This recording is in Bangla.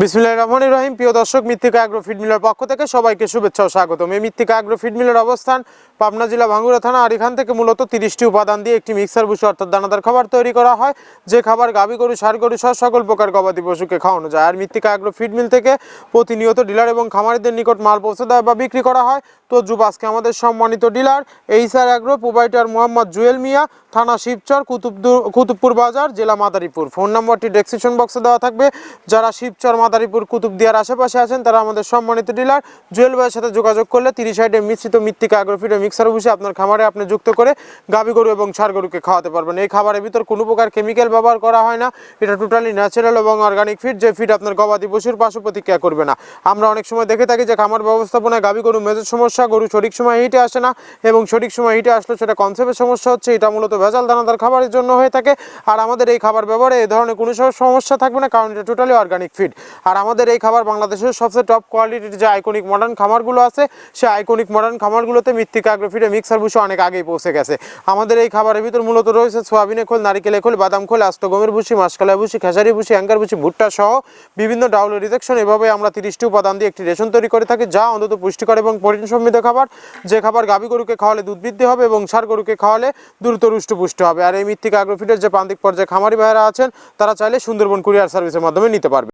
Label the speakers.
Speaker 1: বিসমিল্লাহ রহমান রহিম। প্রিয় দর্শক, মৃত্তিকা অ্যাগ্রো ফিড মিলের পক্ষ থেকে সবাইকে শুভেচ্ছা ও স্বাগতম। এই মৃত্তিকা অ্যাগ্রো ফিড মিলের অবস্থান পাবনা জেলা ভাঙ্গুড়া থানা আর এখান থেকে মূলত তিরিশটি উপাদান দিয়ে একটি মিক্সার ভুষি অর্থাৎ দানাদার খাবার তৈরি করা হয়, যে খাবার গাভী গরু সার গরু সহ সকল প্রকার গবাদি পশুকে খাওয়ানো যায়। আর মৃত্তিকা অ্যাগ্রো ফিড মিল থেকে প্রতিনিয়ত ডিলার এবং খামারিদের নিকট মাল পৌঁছে দেয় বা বিক্রি করা হয়। তো যুব, আজকে আমাদের সম্মানিত ডিলার এইসার অ্যাগ্রো প্রোভাইডার মোহাম্মদ জুয়েল মিয়া, থানা শিবচর, কুতুবদুর, কুতুবপুর বাজার, জেলা মাদারীপুর। ফোন নম্বরটি ডেসক্রিপশন বক্সে দেওয়া থাকবে। যারা শিবচর মাদারীপুর, কুতুবদিয়ার আশেপাশে আছেন তারা আমাদের সম্মানিত ডিলার। জুয়েল ভাইয়ের সাথে যোগাযোগ করলে তিরিশ সাইডে মিশ্রিত মৃত্তিকা আগ্রফিড মিক্সার বসে আপনার খামারে আপনি যুক্ত করে গাভী গরু এবং ষাড় গরুকে খাওয়াতে পারবেন। এই খাবারের ভিতর কোনো প্রকার কেমিক্যাল ব্যবহার করা হয় না। এটা টোটালি ন্যাচারাল এবং অর্গানিক ফিড যে ফিড আপনার গবাদি পশুর পার্শ্ব প্রতিক্রিয়া করবে না। আমরা অনেক সময় দেখে থাকি যে খামার ব্যবস্থাপনায় গাভী গরু মেজর সমস্যা, গরু সঠিক সময় হিটে আসে না এবং সঠিক সময় হিটে আসলে সেটা কনসেপ্টের সমস্যা হচ্ছে। এটা মূলত ভেজাল দানাদার খাবারের জন্য হয়ে থাকে। আর আমাদের এই খাবার ব্যবহারে এই ধরনের কোনো সমস্যা থাকবে না, কারণ এটা টোটালি অর্গানিক ফিড আর আমাদের এই খাবার বাংলাদেশের সবচেয়ে টপ কোয়ালিটির যে আইকনিক মডার্ন খামারগুলো আছে, সেই আইকনিক মডার্ন খামারগুলোতে মৃত্তিকা আগ্রফিডে মিক্সার ভুষি অনেক আগেই পৌঁছে গেছে। আমাদের এই খাবারের ভিতর মূলত রয়েছে সোয়াবিনের খোল, নারিকেলের খোল, বাদাম খোল, আস্ত গমের ভুসি মাসকালা ভুসি, খেসারি ভুষি অ্যাঙ্গার ভুসি, ভুট্টা সহ বিভিন্ন ডাউল রিজেকশন এভাবে আমরা তিরিশটি উপাদান দিয়ে একটি রেশন তৈরি করে থাকি, যা অন্তত পুষ্টিকর এবং প্রোটিন সমৃদ্ধ খাবার। যে খাবার গাভী গরুকে খাওয়ালে দুধ বৃদ্ধি হবে এবং সার গরুকে খাওয়ালে দ্রুত রুষ্ট পুষ্ট হবে। আর এই মৃত্তিকা আগ্রফিডের যে প্রান্তিক পর্যায়ে খামারি ভাইয়েরা আছেন, তারা চাইলে সুন্দরবন কুরিয়ার সার্ভিসের মাধ্যমে নিতে পারবে।